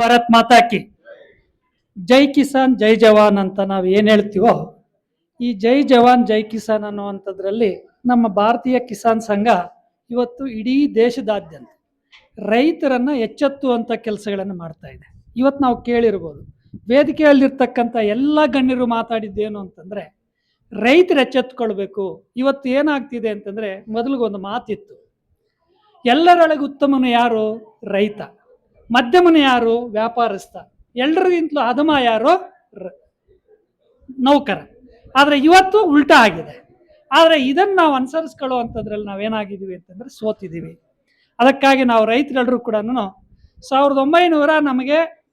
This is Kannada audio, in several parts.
ಭಾರತ್ ಮಾತಾಕಿ. ಜೈ ಕಿಸಾನ್, ಜೈ ಜವಾನ್ ಅಂತ ನಾವು ಏನು ಹೇಳ್ತೀವೋ, ಈ ಜೈ ಜವಾನ್, ಜೈ ಕಿಸಾನ್ ಅನ್ನುವಂಥದ್ರಲ್ಲಿ ನಮ್ಮ ಭಾರತೀಯ ಕಿಸಾನ್ ಸಂಘ ಇವತ್ತು ಇಡೀ ದೇಶದಾದ್ಯಂತ ರೈತರನ್ನ ಎಚ್ಚೆತ್ತುವಂಥ ಕೆಲಸಗಳನ್ನು ಮಾಡ್ತಾ ಇದೆ. ಇವತ್ತು ನಾವು ಕೇಳಿರ್ಬೋದು, ವೇದಿಕೆಯಲ್ಲಿರ್ತಕ್ಕಂಥ ಎಲ್ಲ ಗಣ್ಯರು ಮಾತಾಡಿದ್ದೇನು ಅಂತಂದ್ರೆ, ರೈತರು ಎಚ್ಚೆತ್ಕೊಳ್ಬೇಕು, ಇವತ್ತು ಏನಾಗ್ತಿದೆ ಅಂತಂದ್ರೆ ಮೊದಲಿಗೊಂದು ಮಾತಿತ್ತು, ಎಲ್ಲರೊಳಗೆ ಉತ್ತಮನು ಯಾರು? ರೈತ. ಮಧ್ಯಮನು ಯಾರು? ವ್ಯಾಪಾರಸ್ಥ. ಎಲ್ಲರಿಗಿಂತಲೂ ಅಧಮ ಯಾರು? ನೌಕರ. ಆದರೆ ಇವತ್ತು ಉಲ್ಟಾ ಆಗಿದೆ. ಆದರೆ ಇದನ್ನು ನಾವು ಅನುಸರಿಸ್ಕೊಳ್ಳುವಂಥದ್ರಲ್ಲಿ ನಾವೇನಾಗಿದ್ದೀವಿ ಅಂತಂದ್ರೆ ಸೋತಿದ್ದೀವಿ. ಅದಕ್ಕಾಗಿ ನಾವು ರೈತರೆಲ್ಲರೂ ಕೂಡ ಸಾವಿರದ ಒಂಬೈನೂರ ನಮಗೆ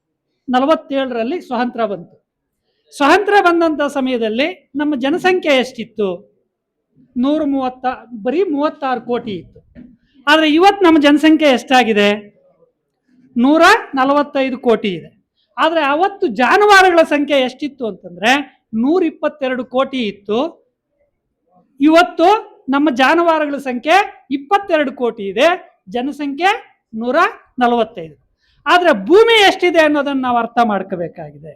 ನಲವತ್ತೇಳರಲ್ಲಿ ಸ್ವಾತಂತ್ರ್ಯ ಬಂತು. ಸ್ವಾತಂತ್ರ್ಯ ಬಂದಂಥ ಸಮಯದಲ್ಲಿ ನಮ್ಮ ಜನಸಂಖ್ಯೆ ಎಷ್ಟಿತ್ತು? ನೂರ ಮೂವತ್ತ, ಬರೀ ಮೂವತ್ತಾರು ಕೋಟಿ ಇತ್ತು. ಆದರೆ ಇವತ್ತು ನಮ್ಮ ಜನಸಂಖ್ಯೆ ಎಷ್ಟಾಗಿದೆ? ನೂರ ನಲವತ್ತೈದು ಕೋಟಿ ಇದೆ. ಆದರೆ ಅವತ್ತು ಜಾನುವಾರುಗಳ ಸಂಖ್ಯೆ ಎಷ್ಟಿತ್ತು ಅಂತಂದ್ರೆ ನೂರ ಇಪ್ಪತ್ತೆರಡು ಕೋಟಿ ಇತ್ತು. ಇವತ್ತು ನಮ್ಮ ಜಾನುವಾರುಗಳ ಸಂಖ್ಯೆ ಇಪ್ಪತ್ತೆರಡು ಕೋಟಿ ಇದೆ. ಜನಸಂಖ್ಯೆ ನೂರ ನಲವತ್ತೈದು ಆದರೆ ಭೂಮಿ ಎಷ್ಟಿದೆ ಅನ್ನೋದನ್ನು ನಾವು ಅರ್ಥ ಮಾಡ್ಕೋಬೇಕಾಗಿದೆ.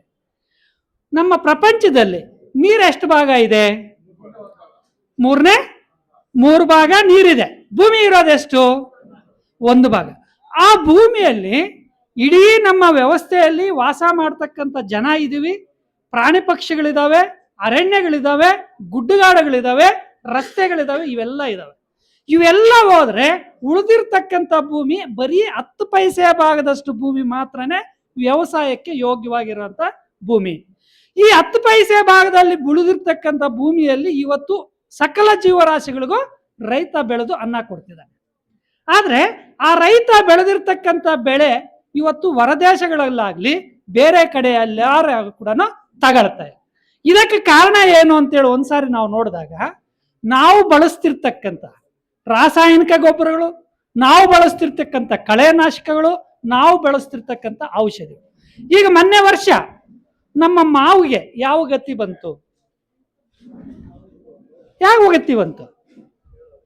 ನಮ್ಮ ಪ್ರಪಂಚದಲ್ಲಿ ನೀರು ಎಷ್ಟು ಭಾಗ ಇದೆ? ಮೂರನೇ? ಮೂರು ಭಾಗ ನೀರಿದೆ. ಭೂಮಿ ಇರೋದೆಷ್ಟು? ಒಂದು ಭಾಗ. ಆ ಭೂಮಿಯಲ್ಲಿ ಇಡೀ ನಮ್ಮ ವ್ಯವಸ್ಥೆಯಲ್ಲಿ ವಾಸ ಮಾಡ್ತಕ್ಕಂಥ ಜನ ಇದ್ದೀವಿ ಪ್ರಾಣಿ ಪಕ್ಷಿಗಳಿದಾವೆ, ಅರಣ್ಯಗಳಿದಾವೆ, ಗುಡ್ಡಗಾಡುಗಳಿದಾವೆ, ರಸ್ತೆಗಳಿದಾವೆ, ಇವೆಲ್ಲ ಇದಾವೆ. ಇವೆಲ್ಲ ಹೋದ್ರೆ ಉಳಿದಿರ್ತಕ್ಕಂಥ ಭೂಮಿ ಬರೀ ಹತ್ತು ಪೈಸೆ ಭಾಗದಷ್ಟು ಭೂಮಿ ಮಾತ್ರನೇ ವ್ಯವಸಾಯಕ್ಕೆ ಯೋಗ್ಯವಾಗಿರುವಂತ ಭೂಮಿ. ಈ ಹತ್ತು ಪೈಸೆ ಭಾಗದಲ್ಲಿ ಉಳಿದಿರ್ತಕ್ಕಂಥ ಭೂಮಿಯಲ್ಲಿ ಇವತ್ತು ಸಕಲ ಜೀವರಾಶಿಗಳಿಗೂ ರೈತ ಬೆಳೆದು ಅನ್ನ ಕೊಡ್ತಿದ್ದಾನೆ. ಆದ್ರೆ ಆ ರೈತ ಬೆಳೆದಿರ್ತಕ್ಕಂಥ ಬೆಳೆ ಇವತ್ತು ಹೊರದೇಶಗಳಲ್ಲಾಗ್ಲಿ ಬೇರೆ ಕಡೆ ಎಲ್ಲಾರು ಕೂಡ ತಗೊಳ್ತಾರೆ ಇದಕ್ಕೆ ಕಾರಣ ಏನು ಅಂತೇಳಿ ಒಂದ್ಸಾರಿ ನಾವು ನೋಡಿದಾಗ ನಾವು ಬಳಸ್ತಿರ್ತಕ್ಕಂಥ ರಾಸಾಯನಿಕ ಗೊಬ್ಬರಗಳು, ನಾವು ಬಳಸ್ತಿರ್ತಕ್ಕಂಥ ಕಳೆನಾಶಕಗಳು ನಾವು ಬಳಸ್ತಿರ್ತಕ್ಕಂಥ ಔಷಧಿ ಈಗ ಮೊನ್ನೆ ವರ್ಷ ನಮ್ಮ ಮಾವಿಗೆ ಯಾವ ಗತಿ ಬಂತು? ಯಾವ ಗತಿ ಬಂತು?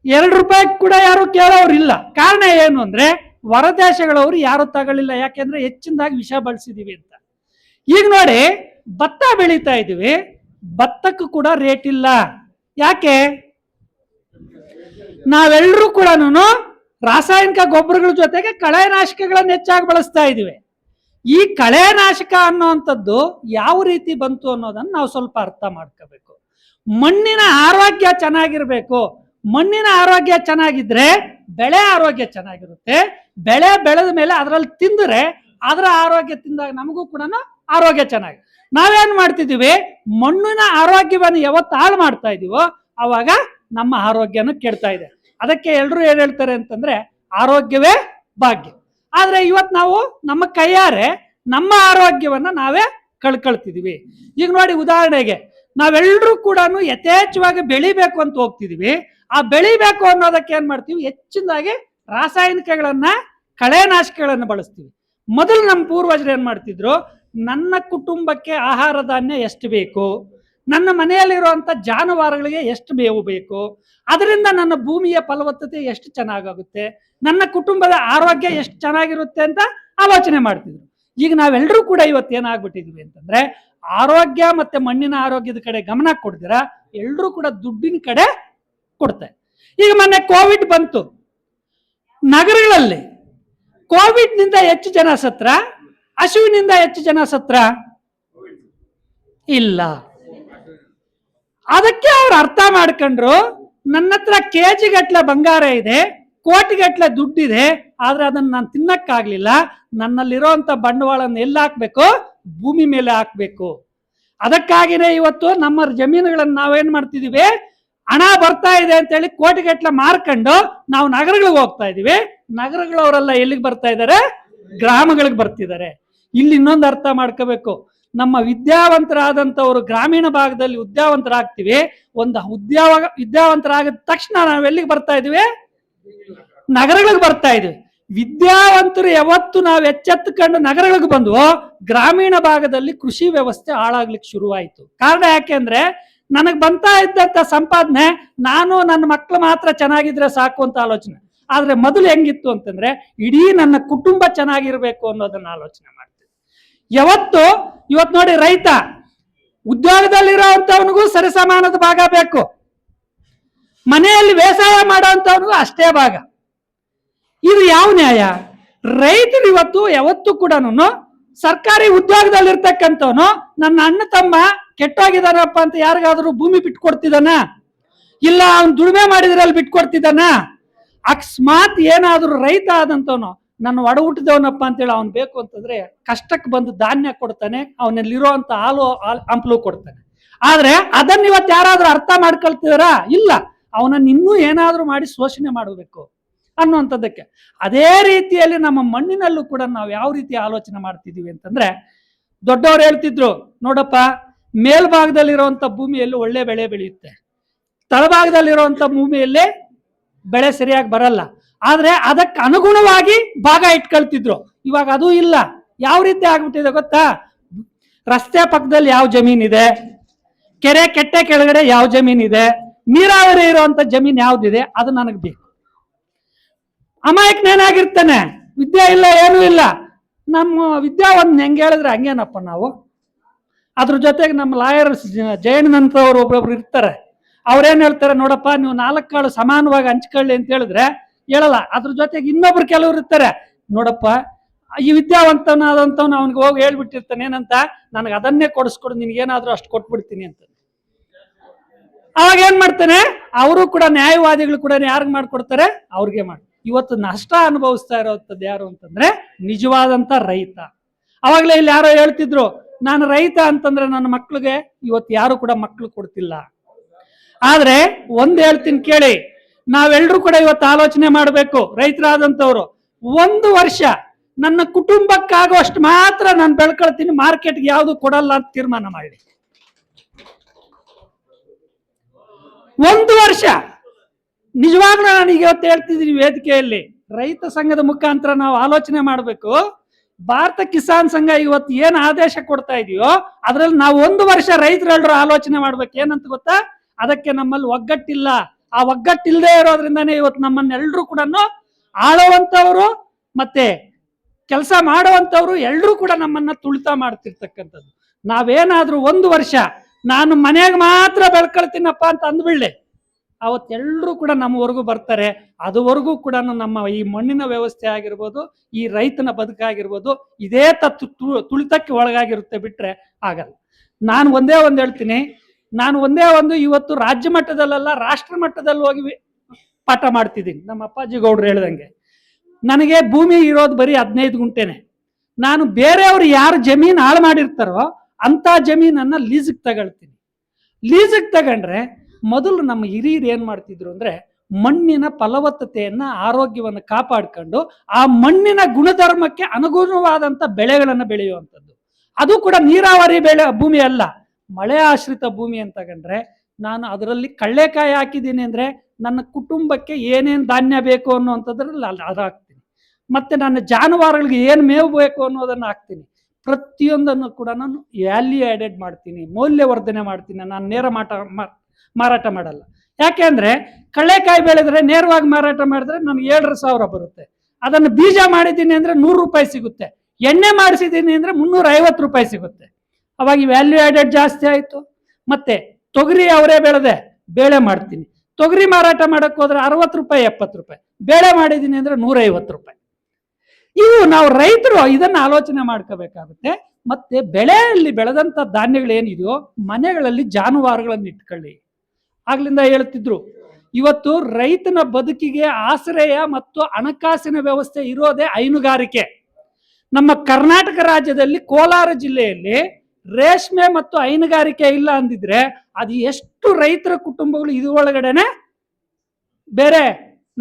ಎರಡು ರೂಪಾಯಿ ಕೂಡ ಯಾರು ಕೇಳೋರು ಇಲ್ಲ ಕಾರಣ ಏನು ಅಂದ್ರೆ ಹೊರದೇಶಗಳವರು ಯಾರು ತಗೊಳ್ಳಿಲ್ಲ. ಯಾಕೆಂದ್ರೆ ಹೆಚ್ಚಿನದಾಗಿ ವಿಷ ಬಳಸಿದೀವಿ ಅಂತ. ಈಗ ನೋಡಿ, ಭತ್ತ ಬೆಳೀತಾ ಇದೀವಿ ಭತ್ತಕ್ಕೂ ಕೂಡ ರೇಟ್ ಇಲ್ಲ. ಯಾಕೆ? ನಾವೆಲ್ಲರೂ ಕೂಡ ರಾಸಾಯನಿಕ ಗೊಬ್ಬರಗಳ ಜೊತೆಗೆ ಕಳೆನಾಶಕಗಳನ್ನು ಹೆಚ್ಚಾಗಿ ಬಳಸ್ತಾ ಇದೀವಿ ಈ ಕಳೆನಾಶಕ ಅನ್ನೋವಂಥದ್ದು ಯಾವ ರೀತಿ ಬಂತು ಅನ್ನೋದನ್ನ ನಾವು ಸ್ವಲ್ಪ ಅರ್ಥ ಮಾಡ್ಕೋಬೇಕು. ಮಣ್ಣಿನ ಆರೋಗ್ಯ ಚೆನ್ನಾಗಿರ್ಬೇಕು. ಮಣ್ಣಿನ ಆರೋಗ್ಯ ಚೆನ್ನಾಗಿದ್ರೆ ಬೆಳೆ ಆರೋಗ್ಯ ಚೆನ್ನಾಗಿರುತ್ತೆ. ಬೆಳೆ ಬೆಳೆದ ಮೇಲೆ ಅದರಲ್ಲಿ ತಿಂದರೆ ಅದರ ಆರೋಗ್ಯ ತಿಂದಾಗ ನಮಗೂ ಕೂಡ ಆರೋಗ್ಯ ಚೆನ್ನಾಗಿ. ನಾವೇನ್ ಮಾಡ್ತಿದ್ದೀವಿ? ಮಣ್ಣಿನ ಆರೋಗ್ಯವನ್ನು ಯಾವತ್ತು ಹಾಳು ಮಾಡ್ತಾ ಇದೀವೋ ಅವಾಗ ನಮ್ಮ ಆರೋಗ್ಯನ ಕೆಡ್ತಾ ಇದೆ. ಅದಕ್ಕೆ ಎಲ್ಲರೂ ಏನ್ ಹೇಳ್ತಾರೆ ಅಂತಂದ್ರೆ ಆರೋಗ್ಯವೇ ಭಾಗ್ಯ. ಆದ್ರೆ ಇವತ್ ನಾವು ನಮ್ಮ ಕೈಯಾರೆ ನಮ್ಮ ಆರೋಗ್ಯವನ್ನ ನಾವೇ ಕಳ್ಕೊಳ್ತಿದೀವಿ ಈಗ ನೋಡಿ ಉದಾಹರಣೆಗೆ ನಾವೆಲ್ಲರೂ ಕೂಡ ಯಥೇಚ್ಛವಾಗಿ ಬೆಳಿಬೇಕು ಅಂತ ಹೋಗ್ತಿದೀವಿ ಆ ಬೆಳಿಬೇಕು ಅನ್ನೋದಕ್ಕೆ ಏನ್ ಮಾಡ್ತೀವಿ? ಹೆಚ್ಚಿನದಾಗಿ ರಾಸಾಯನಿಕಗಳನ್ನ ಕಳೆನಾಶಕಗಳನ್ನು ಬಳಸ್ತೀವಿ. ಮೊದಲು ನಮ್ಮ ಪೂರ್ವಜರು ಏನ್ ಮಾಡ್ತಿದ್ರು? ನನ್ನ ಕುಟುಂಬಕ್ಕೆ ಆಹಾರ ಧಾನ್ಯ ಎಷ್ಟು ಬೇಕು? ನನ್ನ ಮನೆಯಲ್ಲಿರುವಂಥ ಜಾನುವಾರುಗಳಿಗೆ ಎಷ್ಟು ಮೇವು ಬೇಕು? ಅದರಿಂದ ನನ್ನ ಭೂಮಿಯ ಫಲವತ್ತತೆ ಎಷ್ಟು ಚೆನ್ನಾಗುತ್ತೆ ನನ್ನ ಕುಟುಂಬದ ಆರೋಗ್ಯ ಎಷ್ಟು ಚೆನ್ನಾಗಿರುತ್ತೆ ಅಂತ ಆಲೋಚನೆ ಮಾಡ್ತಿದ್ರು. ಈಗ ನಾವೆಲ್ಲರೂ ಕೂಡ ಇವತ್ತು ಏನಾಗ್ಬಿಟ್ಟಿದ್ವಿ ಅಂತಂದ್ರೆ, ಆರೋಗ್ಯ ಮತ್ತೆ ಮಣ್ಣಿನ ಆರೋಗ್ಯದ ಕಡೆ ಗಮನ ಕೊಡ್ತೀರಾ ಎಲ್ಲರೂ ಕೂಡ ದುಡ್ಡಿನ ಕಡೆ ಕೊಡ್ತಾರೆ ಈಗ ಮೊನ್ನೆ ಕೋವಿಡ್ ಬಂತು. ನಗರಗಳಲ್ಲಿ ಕೋವಿಡ್ನಿಂದ ಹೆಚ್ಚು ಜನ ಸತ್ರ, ಹಸುವಿನಿಂದ ಹೆಚ್ಚು ಜನ ಸತ್ರ? ಇಲ್ಲ. ಅದಕ್ಕೆ ಅವ್ರು ಅರ್ಥ ಮಾಡ್ಕೊಂಡ್ರು, ನನ್ನ ಹತ್ರ ಕೆ ಜಿ ಗಟ್ಲೆ ಬಂಗಾರ ಇದೆ ಕೋಟಿ ಗಟ್ಲೆ ದುಡ್ಡಿದೆ, ಆದ್ರೆ ಅದನ್ನ ನಾನು ತಿನ್ನಕ್ಕಾಗ್ಲಿಲ್ಲ. ನನ್ನಲ್ಲಿರೋಂಥ ಬಂಡವಾಳನ ಎಲ್ಲಿ ಹಾಕ್ಬೇಕು? ಭೂಮಿ ಮೇಲೆ ಹಾಕ್ಬೇಕು. ಅದಕ್ಕಾಗಿನೇ ಇವತ್ತು ನಮ್ಮ ಜಮೀನುಗಳನ್ನ ನಾವೇನ್ ಮಾಡ್ತಿದೀವಿ? ಹಣ ಬರ್ತಾ ಇದೆ ಅಂತ ಹೇಳಿ ಕೋಟಿಗಟ್ಲೆ ಮಾರ್ಕೊಂಡು ನಾವು ನಗರಗಳಿಗೆ ಹೋಗ್ತಾ ಇದೀವಿ. ನಗರಗಳವರೆಲ್ಲ ಎಲ್ಲಿಗೆ ಬರ್ತಾ ಇದ್ದಾರೆ? ಗ್ರಾಮಗಳಿಗೆ ಬರ್ತಿದ್ದಾರೆ. ಇಲ್ಲಿ ಇನ್ನೊಂದು ಅರ್ಥ ಮಾಡ್ಕೋಬೇಕು. ನಮ್ಮ ವಿದ್ಯಾವಂತರಾದಂಥವರು ಗ್ರಾಮೀಣ ಭಾಗದಲ್ಲಿ ವಿದ್ಯಾವಂತರಾಗ್ತೀವಿ ಒಂದು ಉದ್ಯಾವ ವಿದ್ಯಾವಂತರಾಗಿದ ತಕ್ಷಣ ನಾವು ಎಲ್ಲಿಗೆ ಬರ್ತಾ ಇದೀವಿ? ನಗರಗಳಿಗೆ ಬರ್ತಾ ಇದೀವಿ. ವಿದ್ಯಾವಂತರು ಯಾವತ್ತು ನಾವು ಎಚ್ಚೆತ್ತುಕೊಂಡು ನಗರಗಳಿಗೆ ಬಂದ್ವು, ಗ್ರಾಮೀಣ ಭಾಗದಲ್ಲಿ ಕೃಷಿ ವ್ಯವಸ್ಥೆ ಹಾಳಾಗ್ಲಿಕ್ಕೆ ಶುರುವಾಯಿತು. ಕಾರಣ ಯಾಕೆಂದ್ರೆ ನನಗೆ ಬಂತಾ ಇದ್ದಂಥ ಸಂಪಾದನೆ, ನಾನು ನನ್ನ ಮಕ್ಕಳು ಮಾತ್ರ ಚೆನ್ನಾಗಿದ್ರೆ ಸಾಕು ಅಂತ ಆಲೋಚನೆ. ಆದರೆ ಮೊದಲು ಹೆಂಗಿತ್ತು ಅಂತಂದ್ರೆ, ಇಡೀ ನನ್ನ ಕುಟುಂಬ ಚೆನ್ನಾಗಿರಬೇಕು ಅನ್ನೋದನ್ನ ಆಲೋಚನೆ ಮಾಡ್ತೀನಿ ಯಾವತ್ತು ಇವತ್ತು ನೋಡಿ ರೈತ, ಉದ್ಯೋಗದಲ್ಲಿರೋಂಥವನಿಗೂ ಸರಿಸಮಾನದ ಭಾಗ ಬೇಕು. ಮನೆಯಲ್ಲಿ ಬೇಸಾಯ ಮಾಡೋಂಥವನಿಗೂ ಅಷ್ಟೇ ಭಾಗ. ಇದು ಯಾವ ನ್ಯಾಯ? ರೈತರು ಇವತ್ತು ಯಾವತ್ತೂ ಕೂಡ ಸರ್ಕಾರಿ ಉದ್ಯೋಗದಲ್ಲಿರ್ತಕ್ಕಂಥವನು, ನನ್ನ ಅಣ್ಣ ತಮ್ಮ ಕೆಟ್ಟೋಗಿದಾನಪ್ಪ ಅಂತ ಯಾರಿಗಾದ್ರೂ ಭೂಮಿ ಬಿಟ್ಕೊಡ್ತಿದ್ದಾನ? ಇಲ್ಲ, ಅವ್ನು ದುಡಿಮೆ ಮಾಡಿದ್ರಲ್ಲಿ ಬಿಟ್ಕೊಡ್ತಿದ್ದಾನ? ಅಕಸ್ಮಾತ್ ಏನಾದ್ರೂ ರೈತ ಆದಂತವನು ನನ್ನ ಒಡ ಹುಟ್ಟಿದವನಪ್ಪ ಅಂತೇಳಿ ಅವ್ನು ಬೇಕು ಅಂತಂದ್ರೆ ಕಷ್ಟಕ್ಕೆ ಬಂದು ಧಾನ್ಯ ಕೊಡ್ತಾನೆ ಅವನಲ್ಲಿರುವಂತ ಹಾಲು, ಹಾಲ್- ಹಂಪ್ಲು ಕೊಡ್ತಾನೆ. ಆದ್ರೆ ಅದನ್ನ ಇವತ್ತು ಯಾರಾದ್ರೂ ಅರ್ಥ ಮಾಡ್ಕೊಳ್ತಿದಾರಾ? ಇಲ್ಲ, ಅವನನ್ನ ಇನ್ನೂ ಏನಾದ್ರೂ ಮಾಡಿ ಶೋಷಣೆ ಮಾಡಬೇಕು. ಅನ್ನುವಂಥದ್ದಕ್ಕೆ. ಅದೇ ರೀತಿಯಲ್ಲಿ ನಮ್ಮ ಮಣ್ಣಿನಲ್ಲೂ ಕೂಡ ನಾವು ಯಾವ ರೀತಿ ಆಲೋಚನೆ ಮಾಡ್ತಿದ್ದೀವಿ ಅಂತಂದ್ರೆ, ದೊಡ್ಡವ್ರು ಹೇಳ್ತಿದ್ರು, ನೋಡಪ್ಪ, ಮೇಲ್ಭಾಗದಲ್ಲಿರುವಂಥ ಭೂಮಿಯಲ್ಲಿ ಒಳ್ಳೆ ಬೆಳೆ ಬೆಳೆಯುತ್ತೆ. ತಳಭಾಗದಲ್ಲಿರುವಂತ ಭೂಮಿಯಲ್ಲಿ ಬೆಳೆ ಸರಿಯಾಗಿ ಬರಲ್ಲ. ಆದ್ರೆ ಅದಕ್ಕೆ ಅನುಗುಣವಾಗಿ ಭಾಗ ಇಟ್ಕೊಳ್ತಿದ್ರು. ಇವಾಗ ಅದು ಇಲ್ಲ. ಯಾವ ರೀತಿ ಆಗ್ಬಿಟ್ಟಿದೆ ಗೊತ್ತಾ? ರಸ್ತೆ ಪಕ್ಕದಲ್ಲಿ ಯಾವ ಜಮೀನಿದೆ? ಕೆರೆ ಕೆಟ್ಟೆ ಕೆಳಗಡೆ ಯಾವ ಜಮೀನಿದೆ? ನೀರಾವರಿ ಇರುವಂತ ಜಮೀನ್ ಯಾವ್ದಿದೆ? ಅದು ನನಗೆ ಬೇಕು. ಅಮಾಯಕನೇನಾಗಿರ್ತಾನೆ? ವಿದ್ಯೆ ಇಲ್ಲ, ಏನೂ ಇಲ್ಲ. ನಮ್ಮ ವಿದ್ಯಾ ಒಂದ್ ಹೆಂಗೆ ಹೇಳಿದ್ರೆ ಹಂಗೇನಪ್ಪ ನಾವು? ಅದ್ರ ಜೊತೆಗೆ ನಮ್ಮ ಲಾಯರ್ ಜಯಣ್ಣನಂತವ್ರು ಒಬ್ಬೊಬ್ರು ಇರ್ತಾರೆ. ಅವ್ರೇನ್ ಹೇಳ್ತಾರೆ ನೋಡಪ್ಪ, ನೀವು ನಾಲ್ಕು ಕಾಳು ಸಮಾನವಾಗಿ ಹಂಚ್ಕೊಳ್ಳಿ ಅಂತ ಹೇಳಿದ್ರೆ ಹೇಳಲ್ಲ. ಅದ್ರ ಜೊತೆಗೆ ಇನ್ನೊಬ್ರು ಕೆಲವ್ರು ಇರ್ತಾರೆ. ನೋಡಪ್ಪ, ಈ ವಿದ್ಯಾವಂತನಾದಂಥವ್ನು ಅವನಿಗೆ ಹೋಗಿ ಹೇಳ್ಬಿಟ್ಟಿರ್ತಾನೆ, ಏನಂತ? ನನಗೆ ಅದನ್ನೇ ಕೊಡಿಸ್ಕೊಡು, ನಿನ್ಗೇನಾದ್ರೂ ಅಷ್ಟು ಕೊಟ್ಬಿಡ್ತೀನಿ ಅಂತ. ಅವಾಗ ಏನ್ ಮಾಡ್ತಾನೆ? ಅವರು ಕೂಡ ನ್ಯಾಯವಾದಿಗಳು ಕೂಡ ಯಾರಿಗೆ ಮಾಡ್ಕೊಡ್ತಾರೆ? ಅವ್ರಿಗೆ ಮಾಡಿ ಇವತ್ತು ನಷ್ಟ ಅನುಭವಿಸ್ತಾ ಇರೋಂಥದ್ದು ಯಾರು ಅಂತಂದ್ರೆ ನಿಜವಾದಂತ ರೈತ. ಅವಾಗಲೇ ಇಲ್ಲಿ ಯಾರೋ ಹೇಳ್ತಿದ್ರು, ನಾನು ರೈತ ಅಂತಂದ್ರೆ ನನ್ನ ಮಕ್ಳಿಗೆ ಇವತ್ತು ಯಾರು ಕೂಡ ಮಕ್ಳು ಕೊಡ್ತಿಲ್ಲ. ಆದ್ರೆ ಒಂದ್ ಹೇಳ್ತೀನಿ ಕೇಳಿ ನಾವೆಲ್ಲರೂ ಕೂಡ ಇವತ್ತು ಆಲೋಚನೆ ಮಾಡಬೇಕು, ರೈತರಾದಂಥವ್ರು. ಒಂದು ವರ್ಷ ನನ್ನ ಕುಟುಂಬಕ್ಕಾಗುವಷ್ಟು ಮಾತ್ರ ನಾನು ಬೆಳ್ಕೊಳ್ತೀನಿ, ಮಾರ್ಕೆಟ್ಗೆ ಯಾವುದು ಕೊಡಲ್ಲ ಅಂತ ತೀರ್ಮಾನ ಮಾಡಿ. ಒಂದು ವರ್ಷ ನಿಜವಾಗ್ಲೂ ನಾನು ಇವತ್ತು ಹೇಳ್ತಿದ್ದೀನಿ ವೇದಿಕೆಯಲ್ಲಿ, ರೈತ ಸಂಘದ ಮುಖಾಂತರ ನಾವು ಆಲೋಚನೆ ಮಾಡಬೇಕು. ಭಾರತ ಕಿಸಾನ್ ಸಂಘ ಇವತ್ತು ಏನು ಆದೇಶ ಕೊಡ್ತಾ ಇದೆಯೋ, ಅದ್ರಲ್ಲಿ ನಾವು ಒಂದು ವರ್ಷ ರೈತರೆಲ್ಲರೂ ಆಲೋಚನೆ ಮಾಡ್ಬೇಕು. ಏನಂತ ಗೊತ್ತಾ? ಅದಕ್ಕೆ ನಮ್ಮಲ್ಲಿ ಒಗ್ಗಟ್ಟಿಲ್ಲ. ಆ ಒಗ್ಗಟ್ಟಿಲ್ಲದೆ ಇರೋದ್ರಿಂದಾನೇ ಇವತ್ತು ನಮ್ಮನ್ನೆಲ್ಲರೂ ಕೂಡ ಆಳುವಂಥವರು ಮತ್ತೆ ಕೆಲಸ ಮಾಡುವಂತವ್ರು ಎಲ್ಲರೂ ಕೂಡ ನಮ್ಮನ್ನ ತುಳಿತ ಮಾಡ್ತಿರ್ತಕ್ಕಂಥದ್ದು. ನಾವೇನಾದ್ರೂ ಒಂದು ವರ್ಷ ನಾನು ಮನೆಗೆ ಮಾತ್ರ ಬೆಳ್ಕೊಳ್ತೀನಪ್ಪ ಅಂತ ಅಂದ್ಬಿಡ್ಲಿ. ಅವತ್ತೆಲ್ಲರೂ ಕೂಡ ನಮ್ಮವರೆಗೂ ಬರ್ತಾರೆ. ಅದುವರೆಗೂ ಕೂಡ ನಮ್ಮ ಈ ಮಣ್ಣಿನ ವ್ಯವಸ್ಥೆ ಆಗಿರ್ಬೋದು, ಈ ರೈತನ ಬದುಕಾಗಿರ್ಬೋದು ಇದೇ ತತ್ತು ತುಳಿತಕ್ಕೆ ಒಳಗಾಗಿರುತ್ತೆ ಬಿಟ್ರೆ ಆಗಲ್ಲ. ನಾನು ಒಂದೇ ಒಂದು ಹೇಳ್ತೀನಿ. ನಾನು ಒಂದೇ ಒಂದು ಇವತ್ತು ರಾಜ್ಯ ಮಟ್ಟದಲ್ಲೆಲ್ಲ, ರಾಷ್ಟ್ರ ಮಟ್ಟದಲ್ಲಿ ಹೋಗಿ ಪಾಠ ಮಾಡ್ತಿದ್ದೀನಿ. ನಮ್ಮ ಅಪ್ಪಾಜಿ ಗೌಡ್ರು ಹೇಳ್ದಂಗೆ. ನನಗೆ ಭೂಮಿ ಇರೋದು ಬರೀ ಹದಿನೈದು ಗುಂಟೆನೆ. ನಾನು ಬೇರೆಯವರು ಯಾರು ಜಮೀನು ಹಾಳು ಮಾಡಿರ್ತಾರೋ ಅಂತ ಜಮೀನನ್ನ ಲೀಸಿಗೆ ತಗೊಳ್ತೀನಿ. ಲೀಸಿಗೆ ತಗೊಂಡ್ರೆ ಮೊದಲು ನಮ್ಮ ಹಿರಿಯರು ಏನು ಮಾಡ್ತಿದ್ರು ಅಂದ್ರೆ ಮಣ್ಣಿನ ಫಲವತ್ತತೆಯನ್ನ, ಆರೋಗ್ಯವನ್ನು ಕಾಪಾಡ್ಕೊಂಡು ಆ ಮಣ್ಣಿನ ಗುಣಧರ್ಮಕ್ಕೆ ಅನುಗುಣವಾದಂತ ಬೆಳೆಗಳನ್ನು ಬೆಳೆಯುವಂಥದ್ದು. ಅದು ಕೂಡ ನೀರಾವರಿ ಬೆಳೆ ಭೂಮಿ ಅಲ್ಲ. ಮಳೆ ಆಶ್ರಿತ ಭೂಮಿ ಅಂತ ಕಂಡ್ರೆ ನಾನು ಅದರಲ್ಲಿ ಕಳ್ಳೆಕಾಯಿ ಹಾಕಿದ್ದೀನಿ ಅಂದ್ರೆ ನನ್ನ ಕುಟುಂಬಕ್ಕೆ ಏನೇನು ಧಾನ್ಯ ಬೇಕು ಅನ್ನುವಂಥದ್ರಲ್ಲಿ ಅಲ್ಲಿ ಅದು ಹಾಕ್ತೀನಿ. ಮತ್ತೆ ನನ್ನ ಜಾನುವಾರುಗಳಿಗೆ ಏನು ಮೇವು ಬೇಕು ಅನ್ನೋದನ್ನು ಹಾಕ್ತೀನಿ. ಪ್ರತಿಯೊಂದನ್ನು ಕೂಡ ನಾನು ವ್ಯಾಲ್ಯೂ ಆಡೆಡ್ ಮಾಡ್ತೀನಿ. ಮೌಲ್ಯವರ್ಧನೆ ಮಾಡ್ತೀನಿ. ನಾನು ನೇರ ಮಾಟ ಮಾರಾಟ ಮಾಡಲ್ಲ. ಯಾಕೆ ಅಂದ್ರೆ ಕಳ್ಳೆಕಾಯಿ ಬೆಳೆದ್ರೆ ನೇರವಾಗಿ ಮಾರಾಟ ಮಾಡಿದ್ರೆ ನನಗೆ ಏಳರ ಸಾವಿರ ಬರುತ್ತೆ. ಅದನ್ನು ಬೀಜ ಮಾಡಿದ್ದೀನಿ ಅಂದ್ರೆ ನೂರು ರೂಪಾಯಿ ಸಿಗುತ್ತೆ. ಎಣ್ಣೆ ಮಾಡಿಸಿದ್ದೀನಿ ಅಂದ್ರೆ ಮುನ್ನೂರ ಐವತ್ತು ರೂಪಾಯಿ ಸಿಗುತ್ತೆ. ಅವಾಗ ವ್ಯಾಲ್ಯೂ ಆ್ಯಡೆಡ್ ಜಾಸ್ತಿ ಆಯಿತು. ಮತ್ತೆ ತೊಗರಿ ಅವರೇ ಬೆಳೆದೆ, ಬೇಳೆ ಮಾಡ್ತೀನಿ. ತೊಗರಿ ಮಾರಾಟ ಮಾಡಕ್ಕೆ ಹೋದ್ರೆ ಅರವತ್ತು ರೂಪಾಯಿ, ಎಪ್ಪತ್ತು ರೂಪಾಯಿ. ಬೇಳೆ ಮಾಡಿದ್ದೀನಿ ಅಂದ್ರೆ ನೂರೈವತ್ತು ರೂಪಾಯಿ. ಇವು ನಾವು ರೈತರು ಇದನ್ನ ಆಲೋಚನೆ ಮಾಡ್ಕೋಬೇಕಾಗುತ್ತೆ. ಮತ್ತೆ ಬೆಳೆಯಲ್ಲಿ ಬೆಳೆದಂತ ಧಾನ್ಯಗಳು ಏನಿದೆಯೋ ಮನೆಗಳಲ್ಲಿ ಜಾನುವಾರುಗಳನ್ನು ಇಟ್ಕೊಳ್ಳಿ ಆಗ್ಲಿಂದ ಹೇಳ್ತಿದ್ರು. ಇವತ್ತು ರೈತನ ಬದುಕಿಗೆ ಆಶ್ರಯ ಮತ್ತು ಹಣಕಾಸಿನ ವ್ಯವಸ್ಥೆ ಇರೋದೇ ಹೈನುಗಾರಿಕೆ. ನಮ್ಮ ಕರ್ನಾಟಕ ರಾಜ್ಯದಲ್ಲಿ ಕೋಲಾರ ಜಿಲ್ಲೆಯಲ್ಲಿ ರೇಷ್ಮೆ ಮತ್ತು ಹೈನುಗಾರಿಕೆ ಇಲ್ಲ ಅಂದಿದ್ರೆ ಅದು ಎಷ್ಟು ರೈತರ ಕುಟುಂಬಗಳು ಇದು ಒಳಗಡೆನೆ ಬೇರೆ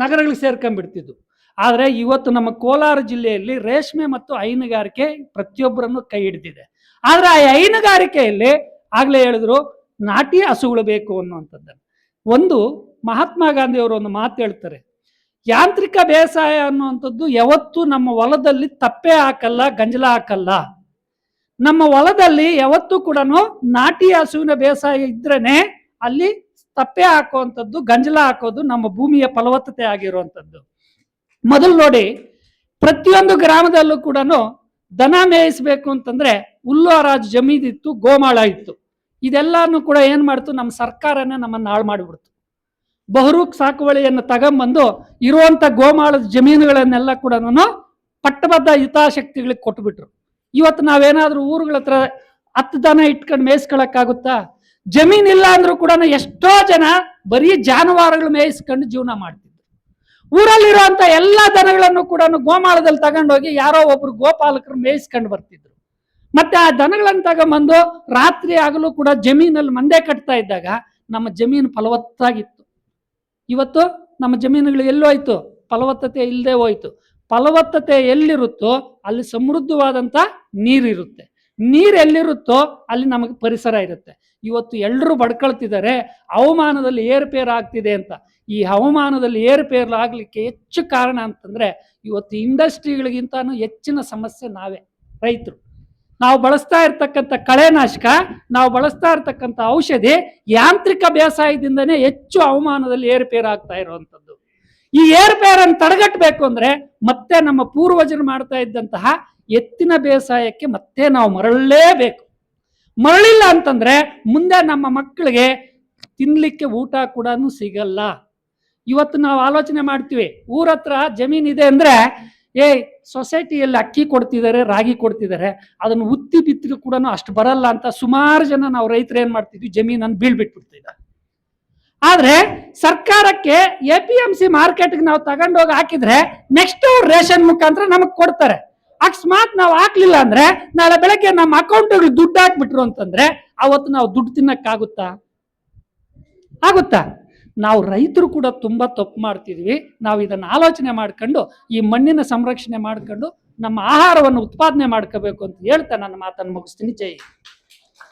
ನಗರಗಳಿಗೆ ಸೇರ್ಕೊಂಡ್ಬಿಡ್ತಿದ್ವು. ಆದರೆ ಇವತ್ತು ನಮ್ಮ ಕೋಲಾರ ಜಿಲ್ಲೆಯಲ್ಲಿ ರೇಷ್ಮೆ ಮತ್ತು ಹೈನುಗಾರಿಕೆ ಪ್ರತಿಯೊಬ್ಬರನ್ನು ಕೈ ಹಿಡಿದಿದೆ. ಆದ್ರೆ ಆ ಹೈನುಗಾರಿಕೆಯಲ್ಲಿ ಆಗಲೇ ಹೇಳಿದ್ರು ನಾಟಿ ಹಸುಗಳು ಬೇಕು ಅನ್ನುವಂಥದ್ದು. ಒಂದು ಮಹಾತ್ಮ ಗಾಂಧಿಯವರು ಒಂದು ಮಾತು ಹೇಳ್ತಾರೆ, ಯಾಂತ್ರಿಕ ಬೇಸಾಯ ಅನ್ನುವಂಥದ್ದು ಯಾವತ್ತೂ ನಮ್ಮ ಹೊಲದಲ್ಲಿ ತಪ್ಪೆ ಹಾಕಲ್ಲ, ಗಂಜಲ ಹಾಕಲ್ಲ. ನಮ್ಮ ಹೊಲದಲ್ಲಿ ಯಾವತ್ತೂ ಕೂಡ ನಾಟಿ ಹಸುವಿನ ಬೇಸಾಯ ಇದ್ರೇನೆ ಅಲ್ಲಿ ತಪ್ಪೆ ಹಾಕುವಂಥದ್ದು, ಗಂಜಲ ಹಾಕೋದು ನಮ್ಮ ಭೂಮಿಯ ಫಲವತ್ತತೆ ಆಗಿರುವಂಥದ್ದು. ಮೊದಲು ನೋಡಿ, ಪ್ರತಿಯೊಂದು ಗ್ರಾಮದಲ್ಲೂ ಕೂಡ ದನ ಮೇಯಿಸ್ಬೇಕು ಅಂತಂದ್ರೆ ಹುಲ್ಲು ಹರಾಜು ಜಮೀನಿತ್ತು ಗೋಮಾಳ ಇತ್ತು. ಇದೆಲ್ಲಾನು ಕೂಡ ಏನು ಮಾಡ್ತು? ನಮ್ಮ ಸರ್ಕಾರನೇ ನಮ್ಮನ್ನ ಹಾಳು ಮಾಡಿಬಿಡ್ತು. ಬಹುರೂಕ್ ಸಾಕುವಳಿಯನ್ನು ತಗೊಂಬಂದು ಇರುವಂತ ಗೋಮಾಳದ ಜಮೀನುಗಳನ್ನೆಲ್ಲ ಕೂಡ ಪಟ್ಟಬದ್ಧ ಹಿತಾಸಕ್ತಿಗಳಿಗೆ ಕೊಟ್ಬಿಟ್ರು. ಇವತ್ತು ನಾವೇನಾದ್ರೂ ಊರುಗಳ ಹತ್ರ ಹತ್ತು ದನ ಇಟ್ಕೊಂಡು ಮೇಯಿಸ್ಕೊಳಕ್ಕಾಗುತ್ತಾ? ಜಮೀನ್ ಇಲ್ಲ ಅಂದ್ರೂ ಕೂಡ ಎಷ್ಟೋ ಜನ ಬರೀ ಜಾನುವಾರುಗಳು ಮೇಯಿಸ್ಕೊಂಡು ಜೀವನ ಮಾಡ್ತಿದ್ರು. ಊರಲ್ಲಿರುವಂತ ಎಲ್ಲಾ ದನಗಳನ್ನು ಕೂಡ ಗೋಮಾಳದಲ್ಲಿ ತಗೊಂಡೋಗಿ ಯಾರೋ ಒಬ್ರು ಗೋಪಾಲಕರು ಮೇಯಿಸ್ಕೊಂಡು ಬರ್ತಿದ್ರು. ಮತ್ತೆ ಆ ದನಗಳನ್ನು ತಗೊಂಬಂದು ರಾತ್ರಿ ಆಗಲೂ ಕೂಡ ಜಮೀನಲ್ಲಿ ಮಂದೆ ಕಟ್ತಾ ಇದ್ದಾಗ ನಮ್ಮ ಜಮೀನು ಫಲವತ್ತಾಗಿತ್ತು. ಇವತ್ತು ನಮ್ಮ ಜಮೀನುಗಳು ಎಲ್ಲೋಯ್ತು ಫಲವತ್ತತೆ ಇಲ್ಲದೆ ಹೋಯ್ತು. ಫಲವತ್ತತೆ ಎಲ್ಲಿರುತ್ತೋ ಅಲ್ಲಿ ಸಮೃದ್ಧವಾದಂಥ ನೀರಿರುತ್ತೆ. ನೀರು ಎಲ್ಲಿರುತ್ತೋ ಅಲ್ಲಿ ನಮಗೆ ಪರಿಸರ ಇರುತ್ತೆ. ಇವತ್ತು ಎಲ್ಲರೂ ಬಡ್ಕೊಳ್ತಿದ್ದಾರೆ, ಹವಾಮಾನದಲ್ಲಿ ಏರುಪೇರು ಆಗ್ತಿದೆ ಅಂತ. ಈ ಹವಾಮಾನದಲ್ಲಿ ಏರುಪೇರು ಆಗಲಿಕ್ಕೆ ಹೆಚ್ಚು ಕಾರಣ ಅಂತಂದ್ರೆ ಇವತ್ತು ಇಂಡಸ್ಟ್ರಿಗಳಿಗಿಂತಾನು ಹೆಚ್ಚಿನ ಸಮಸ್ಯೆ ನಾವೇ, ರೈತರು. ನಾವು ಬಳಸ್ತಾ ಇರ್ತಕ್ಕಂಥ ಕಳೆನಾಶಕ ನಾವು ಬಳಸ್ತಾ ಇರ್ತಕ್ಕಂಥ ಔಷಧಿ ಯಾಂತ್ರಿಕ ಬೇಸಾಯದಿಂದನೇ ಹೆಚ್ಚು ಅವಮಾನದಲ್ಲಿ ಏರುಪೇರು ಆಗ್ತಾ ಇರುವಂಥದ್ದು. ಈ ಏರುಪೇರನ್ನು ತಡೆಗಟ್ಟಬೇಕು ಅಂದ್ರೆ ಮತ್ತೆ ನಮ್ಮ ಪೂರ್ವಜರು ಮಾಡ್ತಾ ಇದ್ದಂತಹ ಎತ್ತಿನ ಬೇಸಾಯಕ್ಕೆ ಮತ್ತೆ ನಾವು ಮರಳಲೇಬೇಕು. ಮರಳಿಲ್ಲ ಅಂತಂದ್ರೆ ಮುಂದೆ ನಮ್ಮ ಮಕ್ಕಳಿಗೆ ತಿನ್ಲಿಕ್ಕೆ ಊಟ ಕೂಡ ಸಿಗಲ್ಲ. ಇವತ್ತು ನಾವು ಆಲೋಚನೆ ಮಾಡ್ತೀವಿ ಊರ ಹತ್ರ ಜಮೀನ್ ಇದೆ ಅಂದ್ರೆ ಏ ಸೊಸೈಟಿಯಲ್ಲಿ ಅಕ್ಕಿ ಕೊಡ್ತಿದ್ದಾರೆ ರಾಗಿ ಕೊಡ್ತಿದ್ದಾರೆ ಅದನ್ನು ಉತ್ತಿ ಬಿತ್ತಿದ್ರು ಕೂಡ ಅಷ್ಟು ಬರಲ್ಲ ಅಂತ ಸುಮಾರು ಜನ ನಾವು ರೈತರು ಏನು ಮಾಡ್ತಿದ್ವಿ? ಜಮೀನನ್ನು ಬೀಳ್ಬಿಟ್ಬಿಡ್ತಿದ್ದ ಆದ್ರೆ ಸರ್ಕಾರಕ್ಕೆ ಎ ಪಿ ಎಂ ಸಿ ಮಾರ್ಕೆಟ್ಗೆ ನಾವು ತಗೊಂಡೋಗಿ ಹಾಕಿದ್ರೆ ನೆಕ್ಸ್ಟ್ ರೇಷನ್ ಮುಖಾಂತರ ನಮಗೆ ಕೊಡ್ತಾರೆ. ಅಕಸ್ಮಾತ್ ನಾವು ಹಾಕ್ಲಿಲ್ಲ ಅಂದ್ರೆ ನಾಳೆ ಬೆಳಗ್ಗೆ ನಮ್ಮ ಅಕೌಂಟ್ಗೆ ದುಡ್ಡು ಹಾಕ್ಬಿಟ್ರು ಅಂತಂದ್ರೆ ಅವತ್ತು ನಾವು ದುಡ್ಡು ತಿನ್ನಕ್ಕಾಗುತ್ತಾ? ಆಗುತ್ತಾ? ನಾವು ರೈತರು ಕೂಡ ತುಂಬಾ ತಪ್ಪು ಮಾಡ್ತಿದ್ವಿ ನಾವು ಇದನ್ನ ಆಲೋಚನೆ ಮಾಡ್ಕೊಂಡು, ಈ ಮಣ್ಣಿನ ಸಂರಕ್ಷಣೆ ಮಾಡ್ಕೊಂಡು, ನಮ್ಮ ಆಹಾರವನ್ನು ಉತ್ಪಾದನೆ ಮಾಡ್ಕೋಬೇಕು ಅಂತ ಹೇಳ್ತಾ ನನ್ನ ಮಾತನ್ನು ಮುಗಿಸ್ತೀನಿ ಜೈ.